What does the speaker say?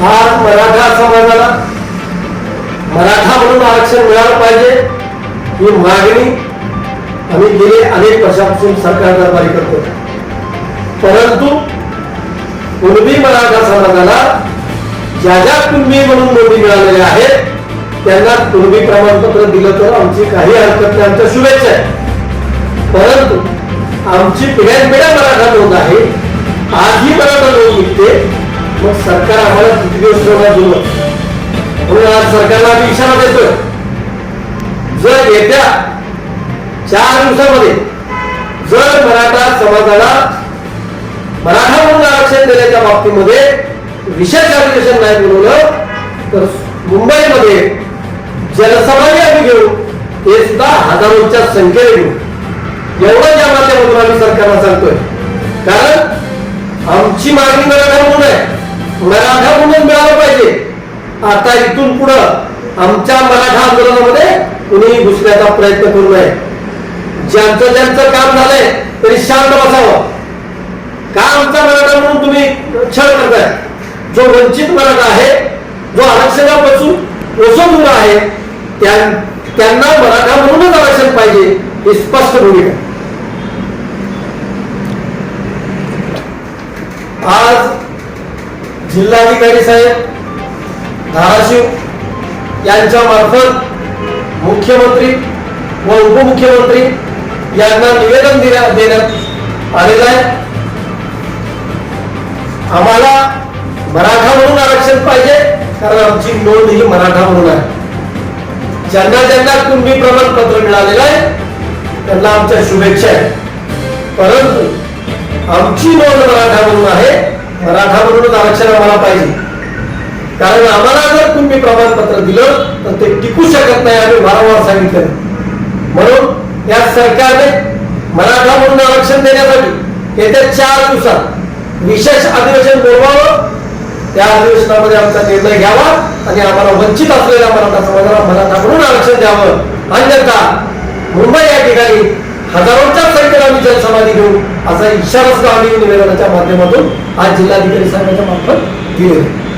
हा मराठा समाजाला मराठा म्हणून आरक्षण मिळालं पाहिजे ही मागणी आम्ही गेले अनेक वर्षापासून सरकार दरबारी करतो. परंतु कुणबी मराठा समाजाला ज्या ज्या कुणबी म्हणून नोंदी मिळालेल्या आहेत त्यांना कुणबी प्रमाणपत्र दिलं तर आमची काही हरकत नाही आमच्या शुभेच्छा आहे परंतु आमची पिढ्यान पिढ्या मराठा नोंद आहे आजही मराठा नोंद दिवस ठेवणार जुळवत म्हणून आज सरकारला आम्ही इशारा देतोय. जर येत्या चार दिवसामध्ये जर मराठा समाजाला मराठा म्हणून आरक्षण देण्याच्या बाबतीमध्ये विशेष अधिवेशन नाही बोलवलं तर मुंबईमध्ये जनसभाही आम्ही घेऊ. ते सुद्धा हजारोच्या संख्येने घेऊ. एवढं या माध्यमातून आम्ही सरकारला सांगतोय. कारण आमची मागणी मराठा म्हणून मिळालं पाहिजे. आता इथून पुढं आमच्या मराठा आंदोलनामध्ये कुणीही घुसण्याचा प्रयत्न करू नये. ज्यांचं ज्यांचं काम झालंय तरी शांत बसावं. का आमचा मराठा म्हणून तुम्ही छळ करताय? जो वंचित मराठा आहे जो आरक्षणापासून ओसंडून आहे त्या- त्यांना मराठा म्हणूनच आरक्षण पाहिजे ही स्पष्ट भूमिका. आज जिल्हाधिकारी साहेब धाराशिव यांच्या मार्फत मुख्यमंत्री व उपमुख्यमंत्री यांना निवेदन देण्यात आलेलं आहे. आम्हाला मराठा म्हणून आरक्षण पाहिजे कारण आमची नोंद ही मराठा म्हणून आहे. ज्यांना ज्यांना कुणबी प्रमाणपत्र मिळालेलं आहे त्यांना आमच्या शुभेच्छा आहेत. परंतु आमची नोंद मराठा म्हणून आहे मराठा म्हणूनच आरक्षण आम्हाला पाहिजे. कारण आम्हाला जर तुम्ही प्रमाणपत्र दिलं तर ते टिकू शकत नाही आम्ही वारंवार सांगितलं. म्हणून या सरकारने मराठा म्हणून आरक्षण देण्यासाठी येत्या चार दिवसात विशेष अधिवेशन बोलवावं. त्या अधिवेशनामध्ये आमचा निर्णय घ्यावा आणि आम्हाला वंचित असलेल्या मराठा समाजाला मराठा म्हणून आरक्षण द्यावं. अन्यथा मुंबई या ठिकाणी हजारोच्या संख्येला आम्ही जनसमाधी घेऊ असा इशारा सुद्धा आम्ही निवेदनाच्या माध्यमातून आज जिल्हाधिकारी साहेबांच्या मार्फत दिलेला